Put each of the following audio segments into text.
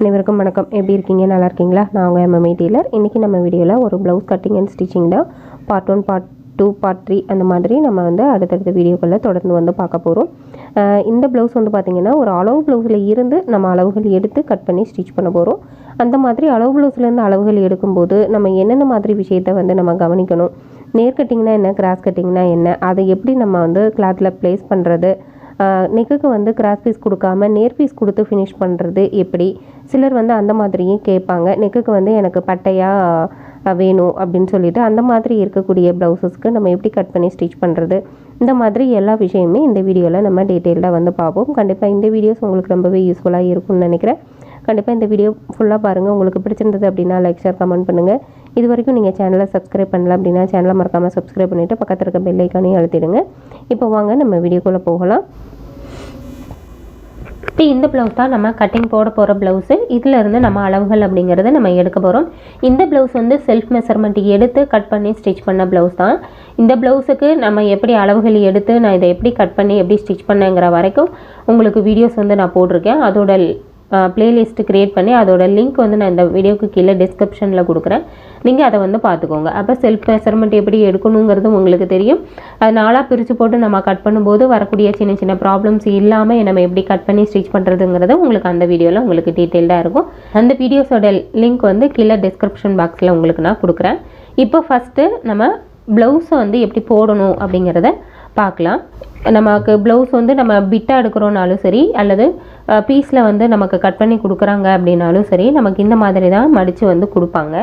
அனைவருக்கும் வணக்கம். எப்படி இருக்கீங்க? நல்லா இருக்கீங்களா? நான் உங்கள் எம்எம்ஐ டீலர். இன்றைக்கி நம்ம வீடியோவில் ஒரு ப்ளவுஸ் கட்டிங் அண்ட் ஸ்டிச்சிங் தான். Part one part two part three அந்த மாதிரி நம்ம வந்து அடுத்தடுத்த வீடியோக்களில் தொடர்ந்து வந்து பார்க்க போகிறோம் இந்த ப்ளவுஸ் வந்து பார்த்திங்கன்னா ஒரு அளவு ப்ளவுஸில் இருந்து நம்ம அளவுகள் எடுத்து கட் பண்ணி ஸ்டிச் பண்ண போகிறோம் அந்த மாதிரி அளவு ப்ளவுஸ்லேருந்து அளவுகள் எடுக்கும்போது நம்ம என்னென்ன மாதிரி விஷயத்தை வந்து நம்ம கவனிக்கணும்? நேர் கட்டிங்னா என்ன? கிராஸ் கட்டிங்னா என்ன? அதை எப்படி நம்ம வந்து கிளாத்தில் ப்ளேஸ் பண்ணுறது நெக்குக்கு வந்து கிராஸ் பீஸ் கொடுக்காம நேர் பீஸ் கொடுத்து ஃபினிஷ் பண்ணுறது எப்படி? சிலர் வந்து அந்த மாதிரியும் கேட்பாங்க. நெக்குக்கு வந்து எனக்கு பட்டையாக வேணும் அப்படின்னு சொல்லிட்டு அந்த மாதிரி இருக்கக்கூடிய ப்ளவுசஸ்க்கு நம்ம எப்படி கட் பண்ணி ஸ்டிச் பண்ணுறது இந்த மாதிரி எல்லா விஷயமே இந்த வீடியோவில் நம்ம டீட்டெயில்டாக வந்து பார்ப்போம். கண்டிப்பாக இந்த வீடியோஸ் உங்களுக்கு ரொம்பவே யூஸ்ஃபுல்லாக இருக்கும்னு நினைக்கிறேன். கண்டிப்பாக இந்த வீடியோ ஃபுல்லாக பாருங்கள் உங்களுக்கு பிடிச்சிருந்தது அப்படின்னா லைக் ஷேர் கமெண்ட் பண்ணுங்கள் இது வரைக்கும் நீங்கள் சேனலை சப்ஸ்கிரைப் பண்ணல அப்படின்னா சேனலை மறக்காமல் சப்ஸ்கிரைப் பண்ணிவிட்டு பக்கத்தில் இருக்க பெல் ஐக்கானையும் அழுத்திடுங்க. இப்போ வாங்க நம்ம வீடியோக்குள்ளே போகலாம். இப்போ இந்த ப்ளவுஸ் தான் நம்ம கட்டிங் போட போகிற ப்ளவுஸு இதில் இருந்து நம்ம அளவுகள் அப்படிங்கிறத நம்ம எடுக்க போகிறோம் இந்த ப்ளவுஸ் வந்து செல்ஃப் மெஷர்மெண்ட் எடுத்து கட் பண்ணி ஸ்டிச் பண்ண ப்ளவுஸ் தான். இந்த ப்ளவுஸுக்கு நம்ம எப்படி அளவுகள் எடுத்து நான் இதை எப்படி கட் பண்ணி எப்படி ஸ்டிச் பண்ணேங்கிற வரைக்கும் உங்களுக்கு வீடியோஸ் வந்து நான் போட்டிருக்கேன். அதோட பிளேலிஸ்ட் க்ரியேட் பண்ணி அதோட லிங்க் வந்து நான் இந்த வீடியோக்கு கீழே டிஸ்கிரிப்ஷனில் கொடுக்குறேன். நீங்கள் அதை வந்து பார்த்துக்கோங்க. அப்போ செல்ஃப் மெஷர்மெண்ட் எப்படி எடுக்கணுங்கிறதும் உங்களுக்கு தெரியும். அது நாளாக பிரித்து போட்டு நம்ம கட் பண்ணும்போது வரக்கூடிய சின்ன சின்ன ப்ராப்ளம்ஸ் இல்லாமல் நம்ம எப்படி கட் பண்ணி ஸ்டிச் பண்ணுறதுங்கிறத உங்களுக்கு அந்த வீடியோவில் உங்களுக்கு டீட்டெயில்டாக இருக்கும். அந்த வீடியோஸோட லிங்க் வந்து கீழே டிஸ்கிரிப்ஷன் பாக்ஸில் உங்களுக்கு நான் கொடுக்குறேன். இப்போ ஃபஸ்ட்டு நம்ம ப்ளவுஸை வந்து எப்படி போடணும் அப்படிங்கிறத பார்க்கலாம். நமக்கு ப்ளவுஸ் வந்து நம்ம பிட்டாக எடுக்கிறோனாலும் சரி அல்லது பீஸில் வந்து நமக்கு கட் பண்ணி கொடுக்குறாங்க அப்படின்னாலும் சரி நமக்கு இந்த மாதிரி தான் மடித்து வந்து கொடுப்பாங்க.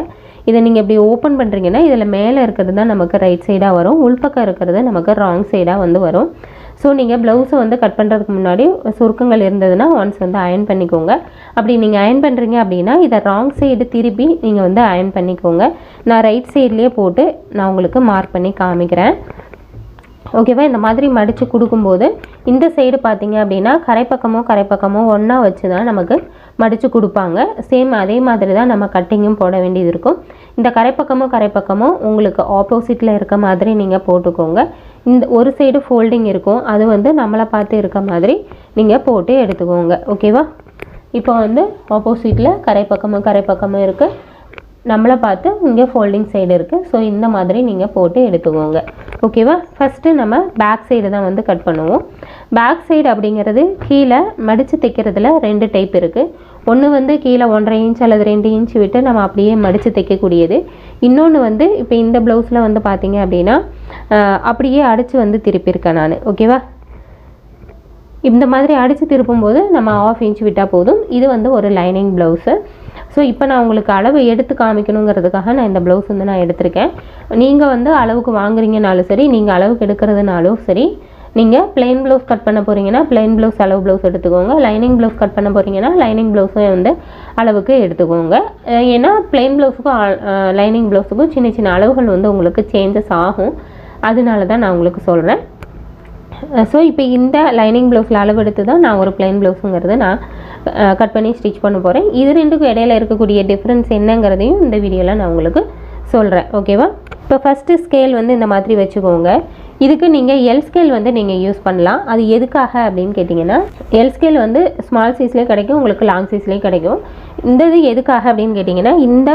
இதை நீங்கள் இப்படி ஓப்பன் பண்ணுறீங்கன்னா இதில் மேலே இருக்கிறது தான் நமக்கு ரைட் சைடாக வரும். உள்பக்கம் இருக்கிறது நமக்கு ராங் சைடாக வந்து வரும். ஸோ நீங்கள் ப்ளவுஸை வந்து கட் பண்ணுறதுக்கு முன்னாடி சுருக்கங்கள் இருந்ததுன்னா ஒன்ஸ் வந்து அயன் பண்ணிக்கோங்க. அப்படி நீங்கள் அயன் பண்ணுறீங்க அப்படின்னா இதை ராங் சைடு திருப்பி நீங்கள் வந்து அயன் பண்ணிக்கோங்க. நான் ரைட் சைட்லேயே போட்டு நான் உங்களுக்கு மார்க் பண்ணி காமிக்கிறேன். ஓகேவா இந்த மாதிரி மடித்து கொடுக்கும்போது இந்த சைடு பார்த்தீங்க அப்படின்னா கரைப்பக்கமோ கரைப்பக்கமோ ஒன்றா வச்சு தான் நமக்கு மடித்து கொடுப்பாங்க. சேம் அதே மாதிரி தான் நம்ம கட்டிங்கும் போட வேண்டியது இருக்கும். இந்த கரைப்பக்கமோ கரைப்பக்கமோ உங்களுக்கு ஆப்போசிட்டில் இருக்க மாதிரி நீங்கள் போட்டுக்கோங்க. இந்த ஒரு சைடு ஃபோல்டிங் இருக்கும். அது வந்து நம்மளை பார்த்து இருக்க மாதிரி நீங்கள் போட்டு எடுத்துக்கோங்க. ஓகேவா இப்போ வந்து ஆப்போசிட்டில் கரைப்பக்கமும் கரைப்பக்கமும் இருக்குது நம்மளை பார்த்து இங்கே ஃபோல்டிங் சைடு இருக்குது ஸோ இந்த மாதிரி நீங்கள் போட்டு எடுத்துக்கோங்க. ஓகேவா ஃபஸ்ட்டு நம்ம பேக் சைடு தான் வந்து கட் பண்ணுவோம். பேக் சைடு அப்படிங்கிறது கீழே மடித்து தைக்கிறதுல ரெண்டு டைப் இருக்குது ஒன்று வந்து கீழே ஒன்றரை இன்ச் அல்லது ரெண்டு இன்ச் விட்டு நம்ம அப்படியே மடித்து தைக்கக்கூடியது. இன்னொன்று வந்து இப்போ இந்த ப்ளவுஸில் வந்து பார்த்தீங்க அப்படின்னா அப்படியே அடித்து வந்து திருப்பியிருக்கேன் நான். ஓகேவா இந்த மாதிரி அடித்து திருப்பும்போது நம்ம ஆஃப் இன்ச் விட்டால் போதும். இது வந்து ஒரு லைனிங் ப்ளவுஸு ஸோ இப்போ நான் உங்களுக்கு அளவு எடுத்து காமிக்கணுங்கிறதுக்காக நான் இந்த ப்ளவுஸ் வந்து நான் எடுத்திருக்கேன். நீங்கள் வந்து அளவுக்கு வாங்குறீங்கனாலும் சரி நீங்கள் அளவுக்கு எடுக்கிறதுனாலும் சரி நீங்கள் பிளெயின் ப்ளவுஸ் கட் பண்ண போகிறீங்கன்னா பிளெயின் ப்ளவுஸ் அளவு ப்ளவுஸ் எடுத்துக்கோங்க. லைனிங் ப்ளவுஸ் கட் பண்ண போகிறீங்கன்னா லைனிங் ப்ளவுஸும் வந்து அளவுக்கு எடுத்துக்கோங்க. ஏன்னா பிளெயின் ப்ளவுஸுக்கும் லைனிங் ப்ளவுஸுக்கும் சின்ன சின்ன அளவுகள் வந்து உங்களுக்கு சேஞ்சஸ் ஆகும். அதனால தான் நான் உங்களுக்கு சொல்கிறேன் ஸோ இப்போ இந்த லைனிங் ப்ளவுஸில் அளவு எடுத்து தான் நான் ஒரு பிளைன் ப்ளவுஸுங்கிறது நான் கட் பண்ணி ஸ்டிச் பண்ண போகிறேன் இது ரெண்டுக்கும் இடையில இருக்கக்கூடிய டிஃப்ரென்ஸ் என்னங்கிறதையும் இந்த வீடியோவில் நான் உங்களுக்கு சொல்கிறேன் ஓகேவா இப்போ ஃபஸ்ட்டு ஸ்கேல் வந்து இந்த மாதிரி வச்சுக்கோங்க. இதுக்கு நீங்கள் எல் ஸ்கேல் வந்து நீங்கள் யூஸ் பண்ணலாம். அது எதுக்காக அப்படின்னு கேட்டிங்கன்னா எல் ஸ்கேல் வந்து ஸ்மால் சைஸ்லேயே கிடைக்கும் உங்களுக்கு லாங் சைஸ்லேயும் கிடைக்கும். இந்த இது எதுக்காக அப்படின்னு கேட்டிங்கன்னா இந்த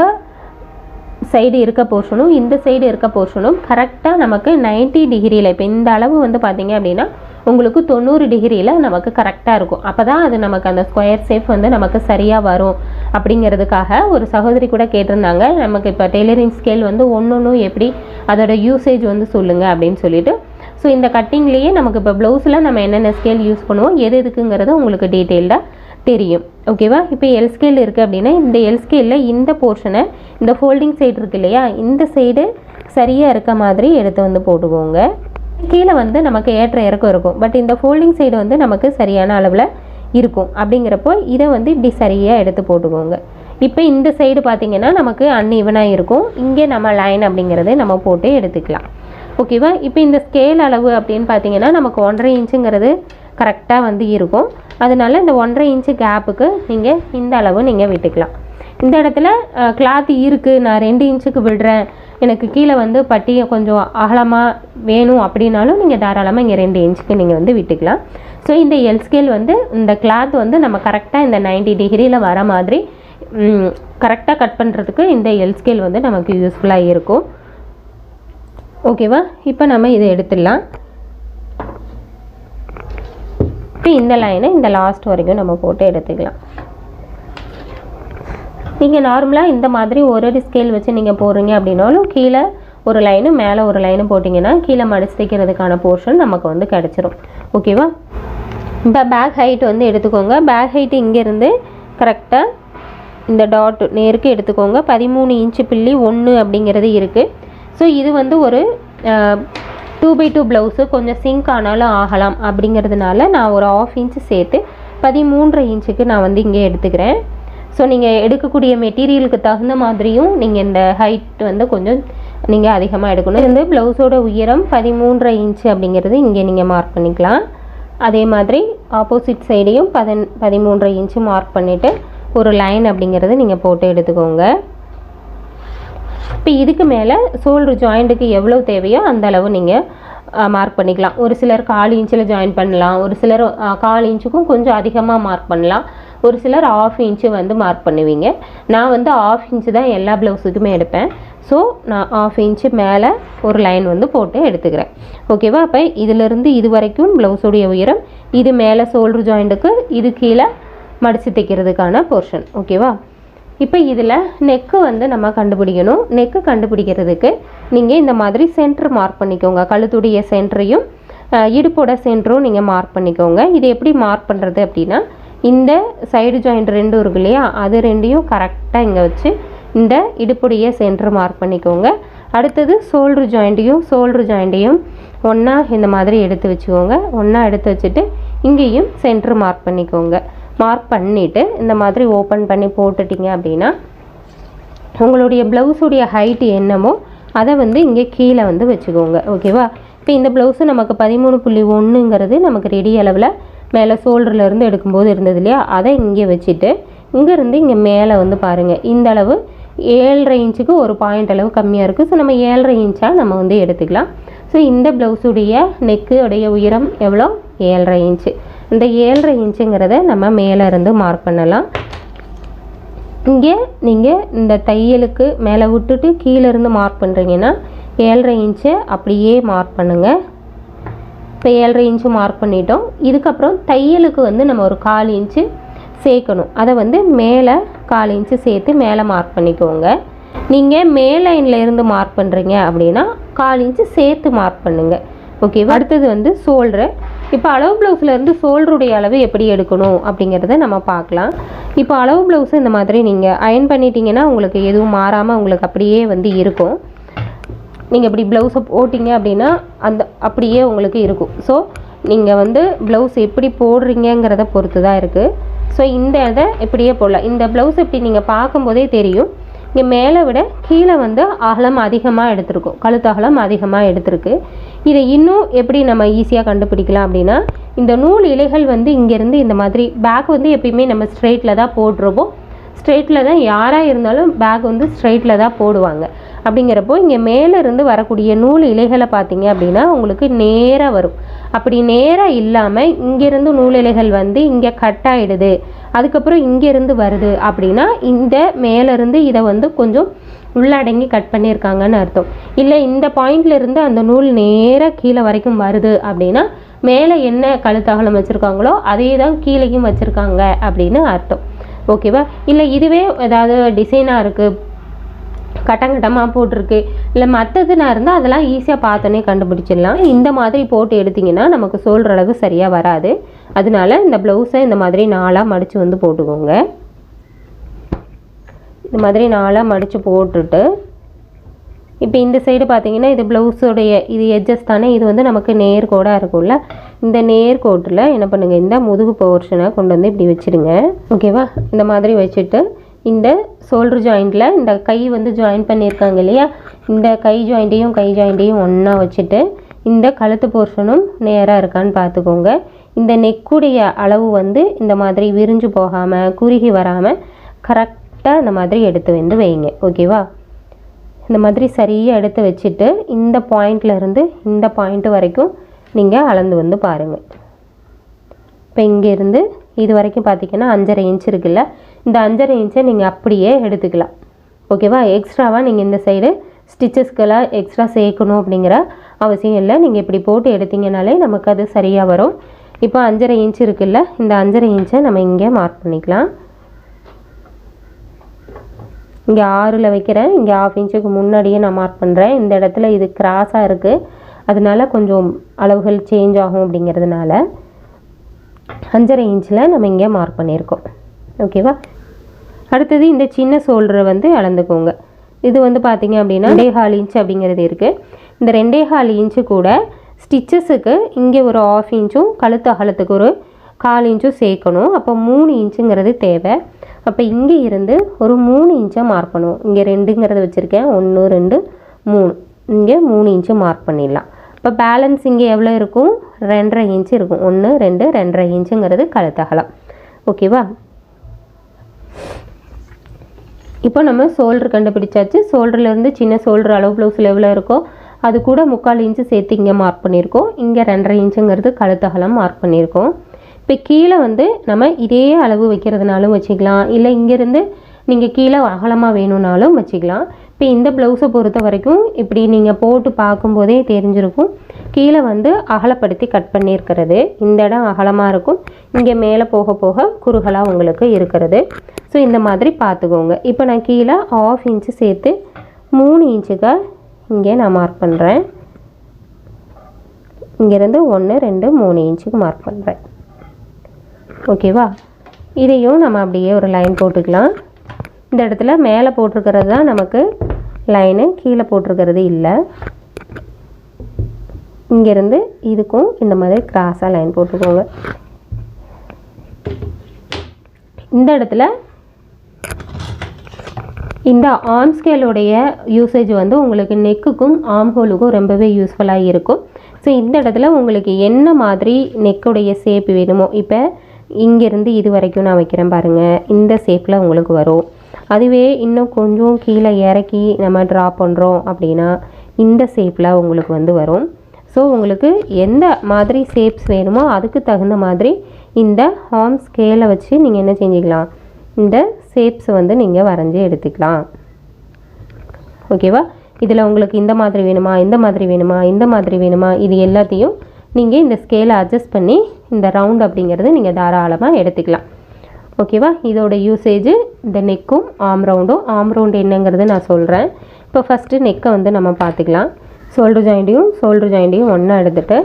சைடு இருக்க போர்ஷனும் இந்த சைடு இருக்க போர்ஷனும் கரெக்டாக நமக்கு நைன்ட்டி டிகிரியில் இப்போ இந்த அளவு வந்து பார்த்திங்க அப்படின்னா உங்களுக்கு தொண்ணூறு டிகிரியில் நமக்கு கரெக்டாக இருக்கும். அப்போ தான் அது நமக்கு அந்த ஸ்கொயர் ஷேப் வந்து நமக்கு சரியாக வரும். அப்படிங்கிறதுக்காக ஒரு சகோதரி கூட கேட்டிருந்தாங்க. நமக்கு இப்போ டெய்லரிங் ஸ்கேல் வந்து ஒன்று ஒன்றும் எப்படி அதோட யூசேஜ் வந்து சொல்லுங்கள் அப்படின்னு சொல்லிட்டு. ஸோ இந்த கட்டிங்லேயே நமக்கு இப்போ ப்ளவுஸில் நம்ம என்னென்ன ஸ்கேல் யூஸ் பண்ணுவோம் எது எதுக்குங்கிறது உங்களுக்கு டீட்டெயில்டாக தெரியும். ஓகேவா இப்போ எல் ஸ்கேல் இருக்குது அப்படின்னா இந்த எல் ஸ்கேலில் இந்த போர்ஷனை இந்த ஃபோல்டிங் சைடு இருக்குது இல்லையா? இந்த சைடு சரியாக இருக்க மாதிரி எடுத்து வந்து போட்டுக்கோங்க. கீழே வந்து நமக்கு ஏற்ற இறக்கம் இருக்கும். பட் இந்த ஃபோல்டிங் சைடு வந்து நமக்கு சரியான அளவில் இருக்கும். அப்படிங்கிறப்போ இதை வந்து இப்படி சரியாக எடுத்து போட்டுக்கோங்க. இப்போ இந்த சைடு பார்த்திங்கன்னா நமக்கு அன்இவனாக இருக்கும். இங்கே நம்ம லைன் அப்படிங்கிறத நம்ம போட்டு எடுத்துக்கலாம். ஓகேவா இப்போ இந்த ஸ்கேல் அளவு அப்படின்னு பார்த்தீங்கன்னா நமக்கு ஒன்றரை இன்ச்சுங்கிறது கரெக்டாக வந்து இருக்கும். அதனால இந்த ஒன்றரை இன்ச்சு கேப்புக்கு நீங்கள் இந்த அளவு நீங்கள் விட்டுக்கலாம். இந்த இடத்துல கிளாத் இருக்குது நான் ரெண்டு இன்ச்சுக்கு விடுறேன். எனக்கு கீழே வந்து பட்டியை கொஞ்சம் அகலமாக வேணும் அப்படின்னாலும் நீங்கள் தாராளமாக இங்கே ரெண்டு இன்ச்சுக்கு நீங்கள் வந்து விட்டுக்கலாம். ஸோ இந்த எல் ஸ்கேல் வந்து இந்த கிளாத் வந்து நம்ம கரெக்டாக இந்த 90 டிகிரியில் வர மாதிரி கரெக்டாக கட் பண்ணுறதுக்கு இந்த எல் ஸ்கேல் வந்து நமக்கு யூஸ்ஃபுல்லாக இருக்கும். ஓகேவா இப்போ நம்ம இதை எடுத்துடலாம். இப்போ இந்த லைனை இந்த லாஸ்ட் வரைக்கும் நம்ம போட்டு எடுத்துக்கலாம். நீங்கள் நார்மலாக இந்த மாதிரி ஒரு ஒரு ஸ்கேல் வச்சு நீங்கள் போடுறீங்க அப்படின்னாலும் கீழே ஒரு லைனு மேலே ஒரு லைனு போட்டிங்கன்னா கீழே மடிச்சு தைக்கிறதுக்கான போர்ஷன் நமக்கு வந்து கிடச்சிரும். ஓகேவா இப்போ பேக் ஹைட் வந்து எடுத்துக்கோங்க. பேக் ஹைட் இங்கேருந்து கரெக்டாக இந்த டாட் நேருக்கு எடுத்துக்கோங்க. பதிமூணு இன்ச்சு பில்லி ஒன்று அப்படிங்கிறது இருக்குது ஸோ இது வந்து ஒரு டூ பை டூ ப்ளவுஸு கொஞ்சம் சிங்க் ஆனாலும் ஆகலாம் அப்படிங்கிறதுனால நான் ஒரு ஆஃப் இன்ச்சு சேர்த்து பதிமூன்றரை இன்ச்சுக்கு நான் வந்து இங்கே எடுத்துக்கிறேன். ஸோ நீங்கள் எடுக்கக்கூடிய மெட்டீரியலுக்கு தகுந்த மாதிரியும் நீங்கள் இந்த ஹைட் வந்து கொஞ்சம் நீங்கள் அதிகமாக எடுக்கணும். இந்த ப்ளவுஸோட உயரம் பதிமூன்றரை இன்ச்சு அப்படிங்கிறது இங்கே நீங்கள் மார்க் பண்ணிக்கலாம். அதே மாதிரி ஆப்போசிட் சைடையும் பதன் பதிமூன்றரை இன்ச்சு மார்க் பண்ணிவிட்டு ஒரு லைன் அப்படிங்கிறது நீங்கள் போட்டு எடுத்துக்கோங்க. இப்போ இதுக்கு மேலே ஷோல்டர் ஜாயிண்ட்டுக்கு எவ்வளோ தேவையோ அந்த அளவு நீங்கள் மார்க் பண்ணிக்கலாம். ஒரு சிலர் கால் இன்ச்சில் ஜாயின் பண்ணலாம். ஒரு சிலர் கால் இன்ச்சுக்கும் கொஞ்சம் அதிகமாக மார்க் பண்ணலாம். ஒரு சிலர் ஆஃப் இன்ச்சு வந்து மார்க் பண்ணுவீங்க. நான் வந்து ஆஃப் இன்ச்சு தான் எல்லா ப்ளவுஸுக்குமே எடுப்பேன். ஸோ நான் ஆஃப் இன்ச்சு மேலே ஒரு லைன் வந்து போட்டு எடுத்துக்கிறேன். ஓகேவா அப்போ இதிலிருந்து இது வரைக்கும் ப்ளவுஸுடைய உயரம் இது மேலே ஷோல்டர் ஜாயிண்ட்டுக்கு இது கீழே மடித்து தைக்கிறதுக்கான போர்ஷன் ஓகேவா இப்போ இதில் நெக்கு வந்து நம்ம கண்டுபிடிக்கணும். நெக்கு கண்டுபிடிக்கிறதுக்கு நீங்கள் இந்த மாதிரி சென்டர் மார்க் பண்ணிக்கோங்க. கழுத்துடைய சென்டரையும் இடுப்போட சென்டரும் நீங்கள் மார்க் பண்ணிக்கோங்க. இது எப்படி மார்க் பண்ணுறது அப்படின்னா இந்த சைடு ஜாயிண்ட் ரெண்டும் இருக்கு இல்லையா? அது ரெண்டையும் கரெக்டாக இங்கே வச்சு இந்த இடுப்புடைய சென்டர் மார்க் பண்ணிக்கோங்க. அடுத்தது ஷோல்டர் ஜாயிண்ட்டையும் சோல்ட்ரு ஜாயிண்ட்டையும் ஒன்றா இந்த மாதிரி எடுத்து வச்சுக்கோங்க. ஒன்றா எடுத்து வச்சுட்டு இங்கேயும் சென்டர் மார்க் பண்ணிக்கோங்க. மார்க் பண்ணிவிட்டு இந்த மாதிரி ஓப்பன் பண்ணி போட்டுட்டிங்க அப்படின்னா உங்களுடைய ப்ளவுஸுடைய ஹைட் என்னமோ அதை வந்து இங்கே கீழே வந்து வச்சுக்கோங்க. ஓகேவா இப்போ இந்த ப்ளவுஸு நமக்கு பதிமூணு புள்ளி ஒன்றுங்கிறது நமக்கு ரெடி அளவில் மேலே ஷோல்டர்லேருந்து எடுக்கும்போது இருந்தது இல்லையா? அதை இங்கே வச்சுட்டு இங்கேருந்து இங்கே மேலே வந்து பாருங்கள் இந்த அளவு ஏழரை இன்ச்சுக்கு ஒரு பாயிண்ட் அளவு கம்மியாக இருக்குது ஸோ நம்ம ஏழரை இன்ச்சாக நம்ம வந்து எடுத்துக்கலாம். ஸோ இந்த ப்ளவுஸுடைய நெக்கு உடைய உயரம் எவ்வளோ? ஏழரை இன்ச்சு. இந்த ஏழரை இன்ச்சுங்கிறத நம்ம மேலே இருந்து மார்க் பண்ணலாம். இங்கே நீங்கள் இந்த தையலுக்கு மேலே விட்டுட்டு கீழேருந்து மார்க் பண்ணுறீங்கன்னா ஏழரை இன்ச்சை அப்படியே மார்க் பண்ணுங்கள் இப்போ ஏழரை இன்ச்சு மார்க் பண்ணிட்டோம். இதுக்கப்புறம் தையலுக்கு வந்து நம்ம ஒரு கால் இன்ச்சு சேர்க்கணும். அதை வந்து மேலே கால் இன்ச்சு சேர்த்து மேலே மார்க் பண்ணிக்கோங்க. நீங்கள் மேலைனில் இருந்து மார்க் பண்ணுறீங்க அப்படின்னா கால் இன்ச்சு சேர்த்து மார்க் பண்ணுங்கள் ஓகேவா அடுத்தது வந்து ஷோல்டரு இப்போ அளவு ப்ளவுஸ்லேருந்து ஷோல்டருடைய அளவு எப்படி எடுக்கணும் அப்படிங்கிறத நம்ம பார்க்கலாம். இப்போ அளவு ப்ளவுஸு இந்த மாதிரி நீங்கள் அயன் பண்ணிட்டீங்கன்னா உங்களுக்கு எதுவும் மாறாமல் உங்களுக்கு அப்படியே வந்து இருக்கும். நீங்கள் இப்படி ப்ளவுஸை போட்டிங்க அப்படின்னா அந்த அப்படியே உங்களுக்கு இருக்கும். ஸோ நீங்கள் வந்து ப்ளவுஸ் எப்படி போடுறீங்கங்கிறத பொறுத்து தான் இருக்குது ஸோ இந்த இதை இப்படியே போடலாம். இந்த ப்ளவுஸ் இப்படி நீங்கள் பார்க்கும்போதே தெரியும். இங்கே மேலே விட கீழே வந்து அகலம் அதிகமாக எடுத்திருக்கும். கழுத்து அகலம் அதிகமாக எடுத்திருக்கு. இதை இன்னும் எப்படி நம்ம ஈஸியாக கண்டுபிடிக்கலாம் அப்படின்னா இந்த நூல் இலைகள் வந்து இங்கேருந்து இந்த மாதிரி பேக் வந்து எப்பயுமே நம்ம ஸ்ட்ரெயிட்டில் தான் போட்டிருப்போம். ஸ்ட்ரெயிட்டில் தான் யாராக இருந்தாலும் பேக் வந்து ஸ்ட்ரெயிட்டில் தான் போடுவாங்க. அப்படிங்கிறப்போ இங்கே மேலே இருந்து வரக்கூடிய நூல் இலைகளை பார்த்தீங்க அப்படின்னா உங்களுக்கு நேராக வரும். அப்படி நேராக இல்லாமல் இங்கேருந்து நூல் இலைகள் வந்து இங்கே கட் ஆகிடுது அதுக்கப்புறம் இங்கேருந்து வருது அப்படின்னா இந்த மேலேருந்து இதை வந்து கொஞ்சம் உள்ளடங்கி கட் பண்ணியிருக்காங்கன்னு அர்த்தம். இல்லை இந்த பாயிண்ட்லேருந்து அந்த நூல் நேராக கீழே வரைக்கும் வருது அப்படின்னா மேலே என்ன கழுத்தகலம் வச்சுருக்காங்களோ அதே தான் கீழேயும் வச்சுருக்காங்க அப்படின்னு அர்த்தம். ஓகேவா? இல்லை இதுவே ஏதாவது டிசைனாக இருக்குது கட்டங்கட்டமாக போட்டிருக்கு. இல்லை மற்றதுனா இருந்தால் அதெல்லாம் ஈஸியாக பார்த்தோன்னே கண்டுபிடிச்சிடலாம். இந்த மாதிரி போட்டு எடுத்திங்கன்னா நமக்கு சொல்கிற அளவு சரியாக வராது. அதனால இந்த ப்ளவுஸை இந்த மாதிரி நாளாக மடித்து வந்து போட்டுக்கோங்க. இந்த மாதிரி நாளாக மடித்து போட்டுட்டு இப்போ இந்த சைடு பார்த்தீங்கன்னா இது ப்ளவுஸோடைய இது எட்ஜஸ் தானே இது வந்து நமக்கு நேர்கோடாக இருக்கும்ல இந்த நேர்கோட்டில் என்ன பண்ணுங்கள் இந்த முதுகு போர்ஷனை கொண்டு வந்து இப்படி வச்சுடுங்க. ஓகேவா இந்த மாதிரி வச்சுட்டு இந்த ஷோல்டர் ஜாயிண்டில் இந்த கை வந்து ஜாயின் பண்ணியிருக்காங்க இல்லையா? இந்த கை ஜாயிண்ட்டையும் கை ஜாயிண்ட்டையும் ஒன்றா வச்சுட்டு இந்த கழுத்து போர்ஷனும் நேராக இருக்கான்னு பார்த்துக்கோங்க. இந்த நெக்குடைய அளவு வந்து இந்த மாதிரி விரிஞ்சு போகாமல் குறுகி வராமல் கரெக்டாக இந்த மாதிரி எடுத்து வந்து வைங்க. ஓகேவா இந்த மாதிரி சரியாக எடுத்து வச்சுட்டு இந்த பாயிண்ட்லேருந்து இந்த பாயிண்ட்டு வரைக்கும் நீங்கள் அளந்து வந்து பாருங்கள் இப்போ இங்கேருந்து இது வரைக்கும் பார்த்தீங்கன்னா அஞ்சரை இன்ச் இருக்குல்ல? இந்த அஞ்சரை இன்ச்சை நீங்கள் அப்படியே எடுத்துக்கலாம். ஓகேவா? எக்ஸ்ட்ராவாக நீங்கள் இந்த சைடு ஸ்டிச்சஸ்க்கெல்லாம் எக்ஸ்ட்ரா சேர்க்கணும் அப்படிங்கிற அவசியம் இல்லை. நீங்கள் இப்படி போட்டு எடுத்தீங்கனாலே நமக்கு அது சரியாக வரும். இப்போ அஞ்சரை இன்ச் இருக்குல்ல? இந்த அஞ்சரை இன்ச்சை நம்ம இங்கே மார்க் பண்ணிக்கலாம். இங்கே ஆறில் வைக்கிறேன். இங்கே ஆஃப் இன்ச்சுக்கு முன்னாடியே நான் மார்க் பண்ணுறேன் இந்த இடத்துல இது கிராஸாக இருக்குது அதனால கொஞ்சம் அளவுகள் சேஞ்ச் ஆகும் அப்படிங்கிறதுனால. அஞ்சரை இன்ச்சில் நம்ம இங்கே மார்க் பண்ணியிருக்கோம். ஓகேவா அடுத்தது இந்த சின்ன சோல்டரை வந்து அளந்துக்கோங்க. இது வந்து பார்த்திங்க அப்படின்னா ரெண்டே ஹால் இன்ச் அப்படிங்கிறது இருக்குது இந்த ரெண்டே ஹால் இன்ச்சு கூட ஸ்டிச்சஸுக்கு இங்கே ஒரு ஆஃப் இன்ச்சும் கழுத்து அகலத்துக்கு ஒரு கால் இன்ச்சும் சேர்க்கணும். அப்போ மூணு இன்ச்சுங்கிறது தேவை. அப்போ இங்கே இருந்து ஒரு மூணு இன்ச்சை மார்க் பண்ணுவோம். இங்கே ரெண்டுங்கிறத வச்சுருக்கேன். ஒன்று ரெண்டு மூணு. இங்கே மூணு இன்ச்சு மார்க் பண்ணிடலாம். இப்போ பேலன்ஸ் இங்கே எவ்வளோ இருக்கும்? ரெண்டரை இன்ச்சு இருக்கும். ஒன்று ரெண்டு ரெண்டரை இன்ச்சுங்கிறது கழுத்தகலம். ஓகேவா இப்போ நம்ம சோல்டர் கண்டுபிடிச்சாச்சு. சோல்டர்லேருந்து சின்ன சோல்டர் அளவு ப்ளவுஸில் எவ்வளோ இருக்கோ அது கூட முக்கால் இன்ச்சு சேர்த்து இங்கே மார்க் பண்ணியிருக்கோம். இங்கே ரெண்டரை இன்ச்சுங்கிறது கழுத்தகலம் மார்க் பண்ணியிருக்கோம். இப்போ கீழே வந்து நம்ம இதே அளவு வைக்கிறதுனாலும் வச்சுக்கலாம். இல்லை இங்கேருந்து நீங்கள் கீழே அகலமாக வேணும்னாலும் வச்சுக்கலாம். இப்போ இந்த ப்ளவுஸை பொறுத்த வரைக்கும் இப்படி நீங்கள் போட்டு பார்க்கும்போதே தெரிஞ்சிருக்கும். கீழே வந்து அகலப்படுத்தி கட் பண்ணியிருக்கிறது. இந்த இடம் அகலமாக இருக்கும். இங்கே மேலே போக போக குறுகலாக உங்களுக்கு இருக்கிறது. ஸோ இந்த மாதிரி பார்த்துக்கோங்க. இப்போ நான் கீழே ஆஃப் இன்ச்சு சேர்த்து மூணு இன்ச்சுக்கு இங்கே நான் மார்க் பண்ணுறேன் இங்கேருந்து ஒன்று ரெண்டு மூணு இன்ச்சுக்கு மார்க் பண்ணுறேன் ஓகேவா? இதையும் நம்ம அப்படியே ஒரு லைன் போட்டுக்கலாம். இந்த இடத்துல மேலே போட்டிருக்கிறது தான் நமக்கு லைனு கீழே போட்டிருக்கிறது இல்லை. இங்கேருந்து இதுக்கும் இந்த மாதிரி கிராஸாக லைன் போட்டுக்கோங்க இந்த இடத்துல இந்த ஆர்ம் ஸ்கேலுடைய யூசேஜ் வந்து உங்களுக்கு நெக்குக்கும் ஆர்ம் ஹோலுக்கும் ரொம்பவே யூஸ்ஃபுல்லாக இருக்கும். ஸோ இந்த இடத்துல உங்களுக்கு என்ன மாதிரி நெக்குடைய ஷேப் வேணுமோ இப்போ இங்கேருந்து இது வரைக்கும் நான் வைக்கிறேன் பாருங்கள் இந்த ஷேப்பில் உங்களுக்கு வரும். அதுவே இன்னும் கொஞ்சம் கீழே இறக்கி நம்ம ட்ரா பண்ணுறோம் அப்படின்னா இந்த ஷேப்பில் உங்களுக்கு வந்து வரும். ஸோ உங்களுக்கு எந்த மாதிரி ஷேப்ஸ் வேணுமோ அதுக்கு தகுந்த மாதிரி இந்த ஹார்ம் ஸ்கேலை வச்சு நீங்கள் என்ன செஞ்சுக்கலாம்? இந்த ஷேப்ஸ் வந்து நீங்கள் வரைஞ்சி எடுத்துக்கலாம். ஓகேவா இதில் உங்களுக்கு இந்த மாதிரி வேணுமா? இந்த மாதிரி வேணுமா? இந்த மாதிரி வேணுமா? இது எல்லாத்தையும் நீங்கள் இந்த ஸ்கேலை அட்ஜஸ்ட் பண்ணி இந்த ரவுண்ட் அப்படிங்கிறது நீங்கள் தாராளமாக எடுத்துக்கலாம். ஓகேவா? இதோட யூசேஜ் இந்த நெக்கும் ஆம் ரவுண்டும் ஆம் ரவுண்டு என்னங்கிறது நான் சொல்கிறேன் இப்போ ஃபஸ்ட்டு நெக்கை வந்து நம்ம பார்த்துக்கலாம். ஷோல்டர் ஜாயிண்ட்டையும் ஷோல்டர் ஜாயிண்ட்டையும் ஒன்றா எடுத்துகிட்டு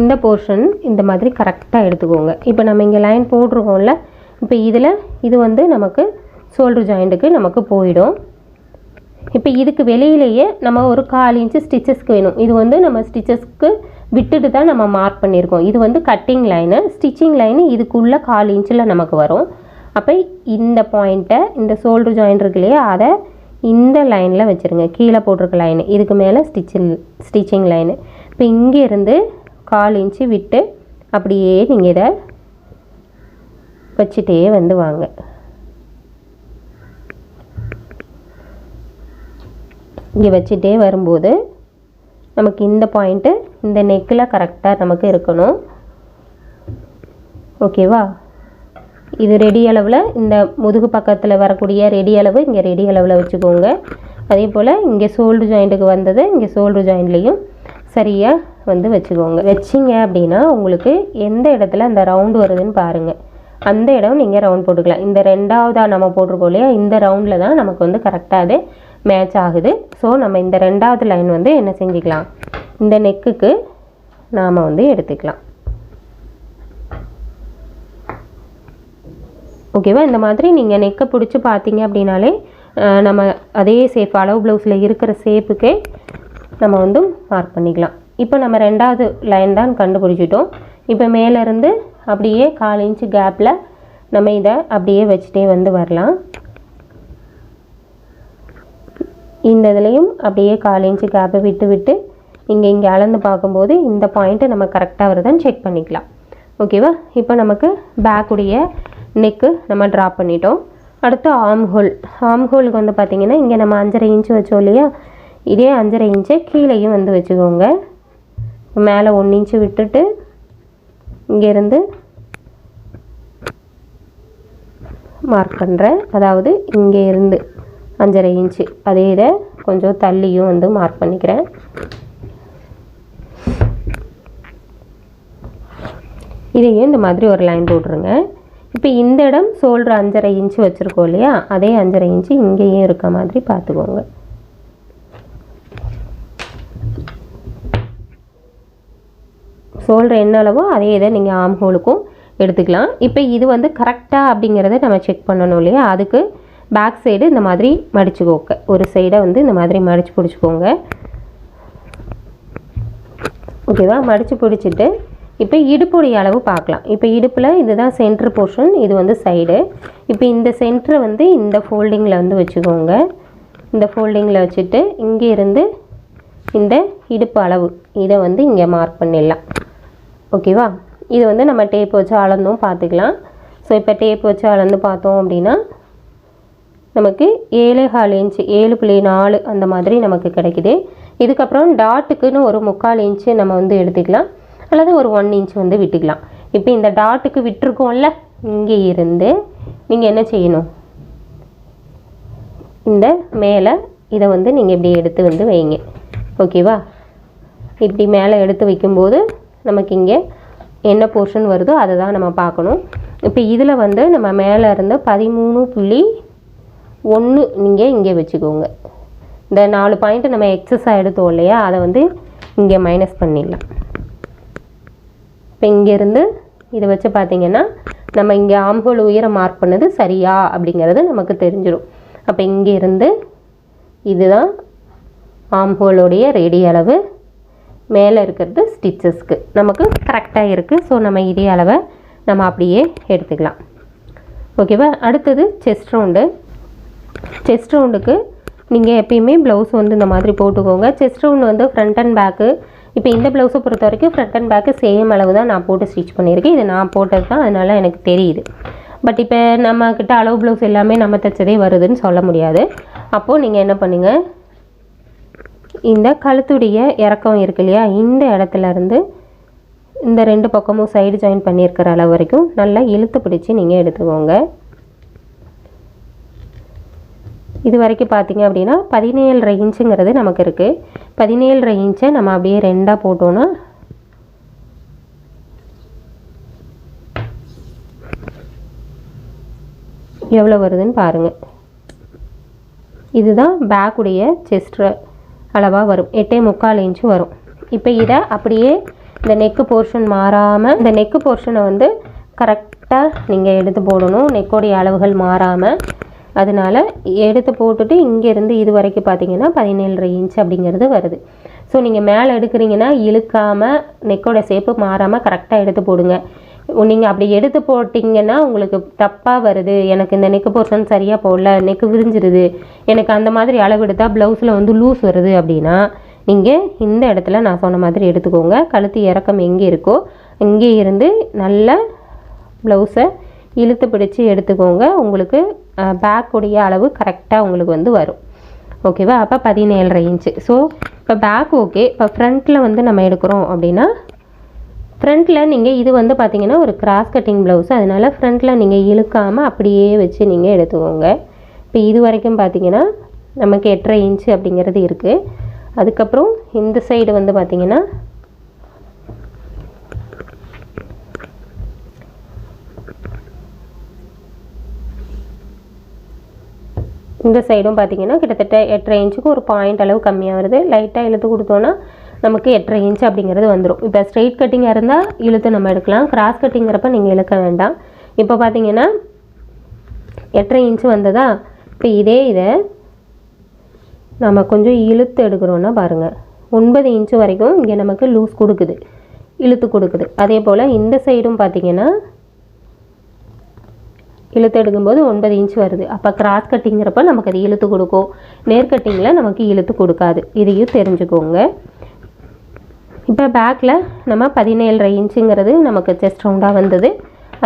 இந்த போர்ஷன் இந்த மாதிரி கரெக்டாக எடுத்துக்கோங்க. இப்போ நம்ம இங்கே லைன் போட்டிருக்கோம்ல இப்போ இதில் இது வந்து நமக்கு ஷோல்டர் ஜாயிண்ட்டுக்கு நமக்கு போயிடும். இப்போ இதுக்கு வெளியிலேயே நம்ம ஒரு கால் இன்ச்சு ஸ்டிச்சஸ்க்கு வேணும். இது வந்து நம்ம ஸ்டிச்சஸ்க்கு விட்டுட்டு தான் நம்ம மார்க் பண்ணியிருக்கோம். இது வந்து கட்டிங் லைனு ஸ்டிச்சிங் லைனு இதுக்குள்ளே கால் இன்ச்சில் நமக்கு வரும். அப்போ இந்த பாயிண்ட்டை இந்த ஷோல்டர் ஜாயிண்ட் இருக்கு இல்லையா அதை இந்த லைனில் வச்சுருங்க. கீழே போட்டிருக்க லைனு இதுக்கு மேலே ஸ்டிச்சிங் ஸ்டிச்சிங் லைனு இப்போ இங்கேருந்து கால் இன்ச்சு விட்டு அப்படியே நீங்கள் இதை வச்சுட்டே வந்து வாங்க. இங்கே வச்சுட்டே வரும்போது நமக்கு இந்த பாயிண்ட்டு இந்த நெக்கில் கரெக்டாக நமக்கு இருக்கணும். ஓகேவா இது ரெடி அளவில் இந்த முதுகு பக்கத்தில் வரக்கூடிய ரெடி அளவு இங்கே ரெடி அளவில் வச்சுக்கோங்க. அதே போல் இங்கே சோல்டு ஜாயிண்ட்டுக்கு வந்தது இங்கே சோல்டு ஜாயிண்ட்லேயும் சரியாக வந்து வச்சுக்கோங்க. வச்சிங்க அப்படின்னா உங்களுக்கு எந்த இடத்துல அந்த ரவுண்டு வருதுன்னு பாருங்கள் அந்த இடம் நீங்கள் ரவுண்ட் போட்டுக்கலாம். இந்த ரெண்டாவதாக நம்ம போட்டிருக்கோம் இல்லையா இந்த ரவுண்டில் தான் நமக்கு வந்து கரெக்டாக அது மேட்ச் ஆகுது. ஸோ நம்ம இந்த ரெண்டாவது லைன் வந்து என்ன செஞ்சுக்கலாம்? இந்த நெக்குக்கு நாம் வந்து எடுத்துக்கலாம். ஓகேவா? இந்த மாதிரி நீங்கள் நெக்கை பிடிச்சி பார்த்தீங்க அப்படின்னாலே நம்ம அதே சேஃப் அளவு ப்ளவுஸில் இருக்கிற சேப்புக்கே நம்ம வந்து மார்க் பண்ணிக்கலாம். இப்போ நம்ம ரெண்டாவது லைன் தான் கண்டுபிடிச்சிட்டோம். இப்போ மேலேருந்து அப்படியே கால் இன்ச்சு கேப்பில் நம்ம இதை அப்படியே வச்சுட்டே வந்து வரலாம். இந்த இதுலேயும் அப்படியே கால் இன்ச்சு கேப்பை விட்டு விட்டு இங்கே இங்கே அளந்து பார்க்கும்போது இந்த பாயிண்ட்டு நம்ம கரெக்டாக வருதான்னு செக் பண்ணிக்கலாம். ஓகேவா? இப்போ நமக்கு பேக்குடைய நெக்கு நம்ம ட்ரா பண்ணிட்டோம். அடுத்து ஆம் ஹோல் ஆம் ஹோலுக்கு வந்து பார்த்திங்கன்னா இங்கே நம்ம அஞ்சரை இன்ச்சு வச்சோம் இல்லையா? இதே அஞ்சரை இன்ச்சு கீழேயும் வந்து வச்சுக்கோங்க. மேலே ஒன்று இன்ச்சு விட்டுட்டு இங்கேருந்து மார்க் பண்ணுறேன் அதாவது இங்கே இருந்து அஞ்சரை இன்ச்சு அதே இதை கொஞ்சம் தள்ளியும் வந்து மார்க் பண்ணிக்கிறேன். இதையும் இந்த மாதிரி ஒரு லைன் போட்டுருங்க. இப்போ இந்த இடம் சோல்டர் அஞ்சரை இன்ச்சு வச்சுருக்கோம் இல்லையா? அதே அஞ்சரை இன்ச்சு இங்கேயும் இருக்க மாதிரி பார்த்துக்கோங்க. சோல்டர் என்ன அளவோ அதே இதை நீங்கள் ஆம் ஹோலுக்கும் எடுத்துக்கலாம். இப்போ இது வந்து கரெக்டாக அப்படிங்கிறத நம்ம செக் பண்ணணும் இல்லையா? அதுக்கு பேக் சைடு இந்த மாதிரி மடிச்சுக்கோங்க. ஒரு சைடை வந்து இந்த மாதிரி மடித்து பிடிச்சிக்கோங்க. ஓகேவா? மடித்து பிடிச்சிட்டு இப்போ இடுப்புடைய அளவு பார்க்கலாம். இப்போ இடுப்பில் இதுதான் சென்ட்ரு போர்ஷன் இது வந்து சைடு இப்போ இந்த சென்டரை வந்து இந்த ஃபோல்டிங்கில் வந்து வச்சுக்கோங்க. இந்த ஃபோல்டிங்கில் வச்சுட்டு இங்கே இருந்து இந்த இடுப்பு அளவு இதை வந்து இங்கே மார்க் பண்ணிடலாம். ஓகேவா இது வந்து நம்ம டேப் வச்சு அளந்தும் பார்த்துக்கலாம். ஸோ இப்போ டேப் வச்சு அளந்து பார்த்தோம் அப்படின்னா நமக்கு ஏழு கால் இன்ச்சு ஏழு புள்ளி நாலு அந்த மாதிரி நமக்கு கிடைக்குது. இதுக்கப்புறம் டாட்டுக்குன்னு ஒரு முக்கால் இன்ச்சு நம்ம வந்து எடுத்துக்கலாம். அல்லது ஒரு ஒன் இன்ச் வந்து விட்டுக்கலாம். இப்போ இந்த டாட்டுக்கு விட்டுருக்கோம்ல இங்கே இருந்து நீங்கள் என்ன செய்யணும்? இந்த மேலே இதை வந்து நீங்கள் இப்படி எடுத்து வந்து வைங்க. ஓகேவா இப்படி மேலே எடுத்து வைக்கும்போது நமக்கு இங்கே என்ன போர்ஷன் வருதோ அதை தான் நம்ம பார்க்கணும். இப்போ இதில் வந்து நம்ம மேலே இருந்து பதிமூணு புள்ளி ஒன்று நீங்கள் இங்கே வச்சுக்கோங்க. இந்த நாலு பாயிண்ட்டு நம்ம எக்ஸஸாக எடுத்தோம் இல்லையா அதை வந்து இங்கே மைனஸ் பண்ணிடலாம். இப்போ இங்கேருந்து இதை வச்சு பார்த்தீங்கன்னா நம்ம இங்கே ஆம்ஹோல் உயரம் மார்க் பண்ணது சரியா அப்படிங்கிறது நமக்கு தெரிஞ்சிடும். அப்போ இங்கேருந்து இதுதான் ஆம்ஹோலுடைய ரெடி அளவு. மேலே இருக்கிறது ஸ்டிச்சஸ்க்கு நமக்கு கரெக்டாக இருக்குது ஸோ நம்ம இதே அளவை நம்ம அப்படியே எடுத்துக்கலாம். ஓகேவா அடுத்தது செஸ்ட் ரவுண்டு செஸ்ட் ரவுண்டுக்கு நீங்கள் எப்பயுமே ப்ளவுஸ் வந்து இந்த மாதிரி போட்டுக்கோங்க. செஸ்ட் ரவுண்ட் வந்து ஃப்ரண்ட் அண்ட் பேக்கு இப்போ இந்த ப்ளவுஸை பொறுத்த வரைக்கும் ஃப்ரண்ட் அண்ட் பேக்கு சேம் அளவு தான் நான் போட்டு ஸ்டிச் பண்ணியிருக்கேன். இது நான் போட்டது தான் அதனால் எனக்கு தெரியுது. பட் இப்போ நம்மக்கிட்ட அளவு ப்ளவுஸ் எல்லாமே நம்ம தைச்சதே வருதுன்னு சொல்ல முடியாது. அப்போது நீங்கள் என்ன பண்ணுங்கள் இந்த கழுத்துடைய இறக்கம் இருக்கு இல்லையா? இந்த இடத்துல இருந்து இந்த ரெண்டு பக்கமும் சைடு ஜாயின் பண்ணியிருக்கிற அளவு வரைக்கும் நல்லா இழுத்து பிடிச்சி நீங்கள் எடுத்துக்கோங்க. இது வரைக்கும் பார்த்தீங்க அப்படின்னா பதினேழரை இன்ச்சுங்கிறது நமக்கு இருக்குது பதினேழரை இன்ச்சை நம்ம அப்படியே ரெண்டாக போட்டோன்னா எவ்வளோ வருதுன்னு பாருங்கள் இதுதான் பேக்குடைய செஸ்ட் அளவாக வரும். எட்டே முக்கால் இன்ச்சு வரும். இப்போ இதை அப்படியே இந்த நெக்கு போர்ஷன் மாறாமல் இந்த நெக்கு போர்ஷனை வந்து கரெக்டாக நீங்கள் எடுத்து போடணும். நெக்கோடைய அளவுகள் மாறாமல் அதனால் எடுத்து போட்டுட்டு இங்கேருந்து இது வரைக்கும் பார்த்தீங்கன்னா பதினேழரை இன்ச் அப்படிங்கிறது வருது. ஸோ நீங்கள் மேலே எடுக்கிறீங்கன்னா இழுக்காமல் நெக்கோட ஷேப்பு மாறாமல் கரெக்டாக எடுத்து போடுங்க. நீங்கள் அப்படி எடுத்து போட்டிங்கன்னா உங்களுக்கு தப்பாக வருது. எனக்கு இந்த நெக்கு போர்ஷன் சரியாக போடல நெக்கு விரிஞ்சிருது. எனக்கு அந்த மாதிரி அளவு எடுத்தால் ப்ளவுஸில் வந்து லூஸ் வருது அப்படின்னா நீங்கள் இந்த இடத்துல நான் சொன்ன மாதிரி எடுத்துக்கோங்க. கழுத்து இறக்கம் எங்கே இருக்கோ இங்கே இருந்து நல்ல ப்ளவுஸை இழுத்து பிடிச்சி எடுத்துக்கோங்க. உங்களுக்கு பேக்குடைய அளவு கரெக்டாக உங்களுக்கு வந்து வரும். ஓகேவா அப்போ பதினேழரை இன்ச்சு ஸோ இப்போ பேக் ஓகே இப்போ ஃப்ரண்ட்டில் வந்து நம்ம எடுக்கிறோம் அப்படின்னா ஃப்ரண்ட்டில் நீங்கள் இது வந்து பார்த்தீங்கன்னா ஒரு கிராஸ் கட்டிங் ப்ளவுஸ் அதனால் ஃப்ரண்ட்டில் நீங்கள் இழுக்காமல் அப்படியே வச்சு நீங்கள் எடுத்துக்கோங்க. இப்போ இது வரைக்கும் பார்த்தீங்கன்னா நமக்கு எட்டரை இன்ச்சு அப்படிங்கிறது இருக்குது அதுக்கப்புறம் இந்த சைடு வந்து பார்த்திங்கன்னா இந்த சைடும் பார்த்தீங்கன்னா கிட்டத்தட்ட எட்டரை இன்ச்சுக்கு ஒரு பாயிண்ட் அளவு கம்மியாக வருது. லைட்டாக இழுத்து கொடுத்தோன்னா நமக்கு எட்டரை இன்ச் அப்படிங்கிறது வந்துடும் இப்போ ஸ்ட்ரெயிட் கட்டிங்காக இருந்தால் இழுத்து நம்ம எடுக்கலாம். கிராஸ் கட்டிங்கிறப்ப நீங்கள் இழுக்க வேண்டாம். இப்போ பார்த்தீங்கன்னா எட்டரை இன்ச்சு வந்ததா? இப்போ இதே இதை நம்ம கொஞ்சம் இழுத்து எடுக்கிறோன்னா பாருங்கள் ஒன்பது இன்ச்சு வரைக்கும் இங்கே நமக்கு லூஸ் கொடுக்குது. இழுத்து கொடுக்குது. அதே போல் இந்த சைடும் பார்த்தீங்கன்னா இழுத்து எடுக்கும்போது ஒன்பது இன்ச் வருது. அப்போ கிராஸ் கட்டிங்கிறப்ப நமக்கு அது இழுத்து கொடுக்கும். நேர்கட்டிங்கில் நமக்கு இழுத்து கொடுக்காது. இதையும் தெரிஞ்சுக்கோங்க. இப்போ பேக்கில் நம்ம பதினேழரை இன்ச்சுங்கிறது நமக்கு செஸ்ட் ரவுண்டாக வந்தது.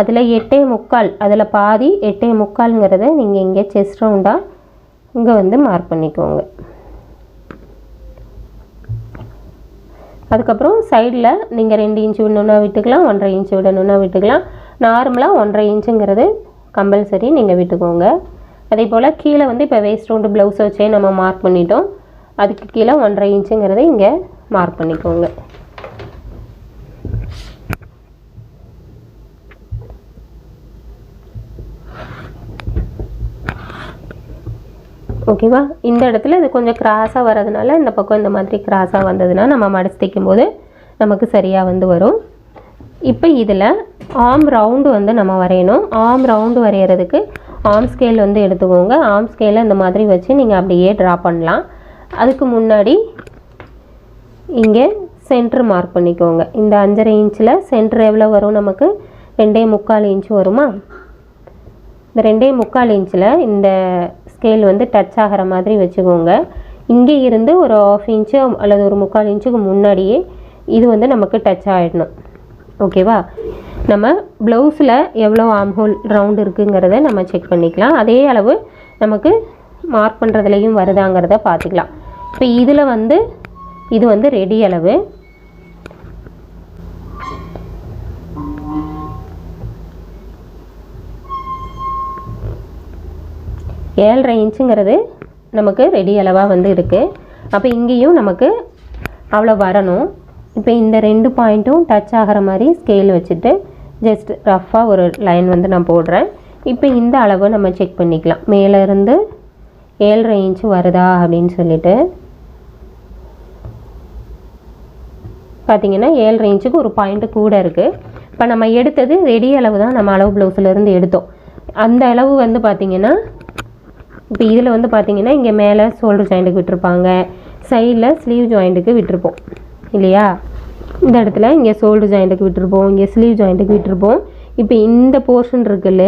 அதில் எட்டே முக்கால் அதில் பாதி எட்டே முக்கால்ங்கிறத நீங்கள் இங்கே செஸ்ட் ரவுண்டாக இங்கே வந்து மார்க் பண்ணிக்கோங்க. அதுக்கப்புறம் சைடில் நீங்கள் ரெண்டு இன்ச்சு விடணுன்னா விட்டுக்கலாம் ஒன்றரை இன்ச்சு விடணுன்னா விட்டுக்கலாம். நார்மலாக ஒன்றரை இன்ச்சுங்கிறது கம்பல்சரி நீங்கள் விட்டுக்கோங்க. அதே போல் கீழே வந்து இப்போ வேஸ்ட் ரவுண்டு ப்ளவுஸ் வச்சே நம்ம மார்க் பண்ணிட்டோம். அதுக்கு கீழே ஒன்றரை இன்ச்சுங்கிறத இங்கே மார்க் பண்ணிக்கோங்க. ஓகேவா இந்த இடத்துல இது கொஞ்சம் கிராஸாக வர்றதுனால இந்த பக்கம் இந்த மாதிரி கிராஸாக வந்ததுன்னா நம்ம மடிச்சு தைக்கும்போது நமக்கு சரியாக வந்து வரும். இப்போ இதில் ஆம் ரவுண்டு வந்து நம்ம வரையணும். ஆம் ரவுண்டு வரைகிறதுக்கு ஆம் ஸ்கேல் வந்து எடுத்துக்கோங்க. ஆம் ஸ்கேலை இந்த மாதிரி வச்சு நீங்கள் அப்படியே ட்ரா பண்ணலாம். அதுக்கு முன்னாடி இங்கே சென்ட்ரு மார்க் பண்ணிக்கோங்க. இந்த அஞ்சரை இன்ச்சில் சென்ட்ரு எவ்வளோ வரும் நமக்கு? ரெண்டே முக்கால் இன்ச் வருமா? இந்த ரெண்டே முக்கால் இன்ச்சில் இந்த ஸ்கேல் வந்து டச் ஆகிற மாதிரி வச்சுக்கோங்க. இங்கே இருந்து ஒரு ஆஃப் இன்ச்சு அல்லது ஒரு முக்கால் இன்ச்சுக்கு முன்னாடியே இது வந்து நமக்கு டச் ஆகிடணும் ஓகேவா? நம்ம ப்ளவுஸில் எவ்வளோ ஆம்ஹோல் ரவுண்ட் இருக்குங்கிறத நம்ம செக் பண்ணிக்கலாம். அதே அளவு நமக்கு மார்க் பண்ணுறதுலையும் வருதாங்கிறத பார்த்துக்கலாம். இப்போ இதில் வந்து இது வந்து ரெடி அளவு. ஏழரை இன்ச்சுங்கிறது நமக்கு ரெடி அளவாக வந்து இருக்குது அப்போ இங்கேயும் நமக்கு அவ்வளோ வரணும். இப்போ இந்த ரெண்டு பாயிண்ட்டும் டச் ஆகிற மாதிரி ஸ்கேல் வச்சுட்டு ஜஸ்ட் ரஃப்பாக ஒரு லைன் வந்து நான் போடுறேன். இப்போ இந்த அளவை நம்ம செக் பண்ணிக்கலாம். மேலேருந்து ஏழரை இன்ச்சு வருதா அப்படின்னு சொல்லிட்டு. பார்த்தீங்கன்னா ஏழரை இன்ச்சுக்கு ஒரு பாயிண்ட்டு கூட இருக்குது இப்போ நம்ம எடுத்தது ரெடி அளவு தான் நம்ம அளவு ப்ளவுஸ்லேருந்து எடுத்தோம். அந்த அளவு வந்து பார்த்திங்கன்னா இப்போ இதில் வந்து பார்த்திங்கன்னா இங்கே மேலே ஷோல்டர் ஜாயிண்ட்டுக்கு விட்டுருப்பாங்க. சைடில் ஸ்லீவ் ஜாயிண்ட்டுக்கு விட்டுருப்போம். இல்லையா? இந்த இடத்துல இங்கே ஷோல்டர் ஜாயிண்ட்டுக்கு விட்டுருப்போம் இங்கே ஸ்லீவ் ஜாயிண்ட்டுக்கு விட்டுருப்போம். இப்போ இந்த போர்ஷன் இருக்குல்ல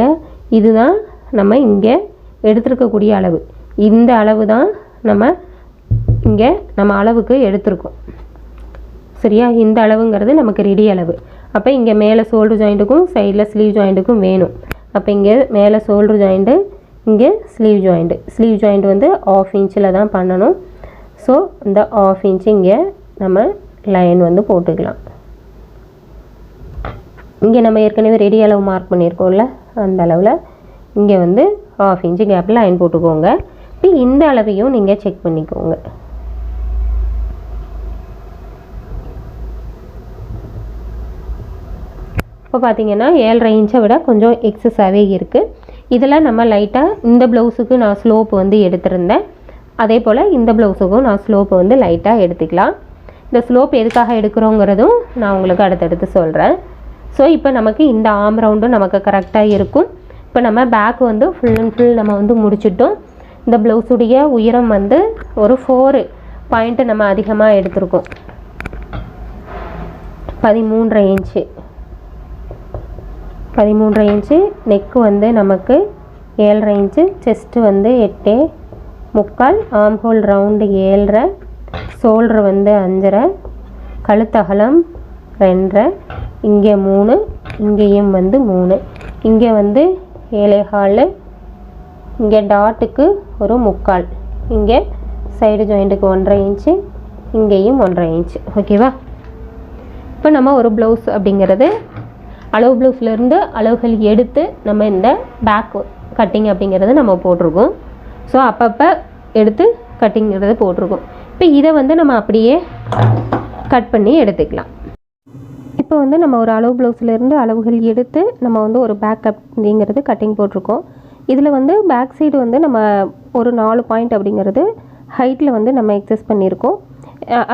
இதுதான் நம்ம இங்கே எடுத்துருக்கக்கூடிய அளவு. இந்த அளவு தான் நம்ம இங்கே நம்ம அளவுக்கு எடுத்திருக்கோம். சரியா? இந்த அளவுங்கிறது நமக்கு ரெடி அளவு. அப்போ இங்கே மேலே ஷோல்டர் ஜாயிண்ட்டுக்கும் சைடில் ஸ்லீவ் ஜாயிண்ட்டுக்கும் வேணும். அப்போ இங்கே மேலே ஷோல்டர் ஜாயிண்ட்டு இங்கே ஸ்லீவ் ஜாயிண்ட்டு ஸ்லீவ் ஜாயிண்ட் வந்து ஆஃப் இன்ச்சில் தான் பண்ணணும். ஸோ இந்த ஆஃப் இன்ச் இங்கே நம்ம லைன் வந்து போட்டுக்கலாம். இங்கே நம்ம ஏற்கனவே ரெடி அளவு மார்க் பண்ணியிருக்கோம்ல அந்த அளவில் இங்கே வந்து ஆஃப் இன்ச்சு கேப்பில் லைன் போட்டுக்கோங்க. இப்போ இந்த அளவையும் நீங்கள் செக் பண்ணிக்கோங்க. இப்போ பார்த்தீங்கன்னா ஏழரை இன்ச்சை விட கொஞ்சம் எக்ஸஸாகவே இருக்குது இதில் நம்ம லைட்டாக இந்த ப்ளவுஸுக்கு நான் ஸ்லோப் வந்து எடுத்திருந்தேன். அதே போல் இந்த ப்ளவுஸுக்கும் நான் ஸ்லோப்பு வந்து லைட்டாக எடுத்துக்கலாம். இந்த ஸ்லோப் எதுக்காக எடுக்கிறோங்கிறதும் நான் உங்களுக்கு அடுத்தடுத்து சொல்கிறேன் ஸோ இப்போ நமக்கு இந்த ஆம் ரவுண்டும் நமக்கு கரெக்டாக இருக்கும். இப்போ நம்ம பேக் வந்து ஃபுல் அண்ட் ஃபுல் நம்ம வந்து முடிச்சிட்டோம். இந்த ப்ளவுஸுடைய உயரம் வந்து ஒரு ஃபோரு பாயிண்ட்டு நம்ம அதிகமாக எடுத்திருக்கோம். பதிமூன்றரை இன்ச்சு பதிமூன்றரை இன்ச்சு நெக்கு வந்து நமக்கு ஏழரை இன்ச்சு செஸ்ட்டு வந்து எட்டு முக்கால் ஆம்ஹோல் ரவுண்டு ஏழரை ஷோல்ட்ரு வந்து அஞ்சரை கழுத்தகலம் ரெண்டரை இங்கே மூணு இங்கேயும் வந்து மூணு. இங்கே வந்து ஏழைகாலு இங்கே டாட்டுக்கு ஒரு முக்கால். இங்கே சைடு ஜாயிண்ட்டுக்கு ஒன்றரை இன்ச்சு இங்கேயும் ஒன்றரை இன்ச்சு. ஓகேவா? இப்போ நம்ம ஒரு ப்ளவுஸ் அப்படிங்கிறது அளவு ப்ளவுஸ்லேருந்து அளவுகள் எடுத்து நம்ம இந்த பேக் கட்டிங் அப்படிங்கிறது நம்ம போட்டிருக்கோம். ஸோ அப்பப்போ எடுத்து கட்டிங்கிறது போட்டிருக்கோம். இப்போ இதை வந்து நம்ம அப்படியே கட் பண்ணி எடுத்துக்கலாம். இப்போ வந்து நம்ம ஒரு அளவு ப்ளவுஸ்லேருந்து அளவுகள் எடுத்து நம்ம வந்து ஒரு பேக் அப்படிங்கிறது கட்டிங் போட்டிருக்கோம். இதில் வந்து பேக் சைடு வந்து நம்ம ஒரு நாலு பாயிண்ட் அப்படிங்கிறது ஹைட்டில் வந்து நம்ம எக்ஸஸ் பண்ணியிருக்கோம்.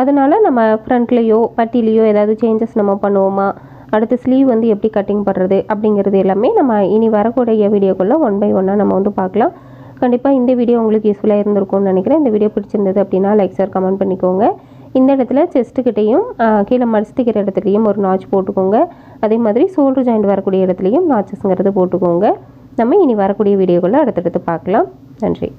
அதனால் நம்ம ஃப்ரண்ட்லேயோ பட்டிலேயோ ஏதாவது சேஞ்சஸ் நம்ம பண்ணுவோமா? அடுத்து ஸ்லீவ் வந்து எப்படி கட்டிங் பண்ணுறது அப்படிங்கிறது எல்லாமே நம்ம இனி வரக்கூடிய வீடியோக்குள்ளே ஒன் பை ஒன்னாக நம்ம வந்து பார்க்கலாம். கண்டிப்பாக இந்த வீடியோ உங்களுக்கு யூஸ்ஃபுல்லாக இருந்திருக்கும்னு நினைக்கிறேன். இந்த வீடியோ பிடிச்சிருந்தது அப்படின்னா லைக் சார் கமெண்ட் பண்ணிக்கோங்க. இந்த இடத்துல செஸ்ட்டுக்கிட்டேயும் கீழே மடிச்சுக்கிற இடத்துலையும் ஒரு நாச் போட்டுக்கோங்க. அதே மாதிரி சோல்டர் ஜாயிண்ட் வரக்கூடிய இடத்துலையும் நாச்சஸ்ங்கிறது போட்டுக்கோங்க. நம்ம இனி வரக்கூடிய வீடியோக்குள்ளே அடுத்தடுத்து பார்க்கலாம். நன்றி.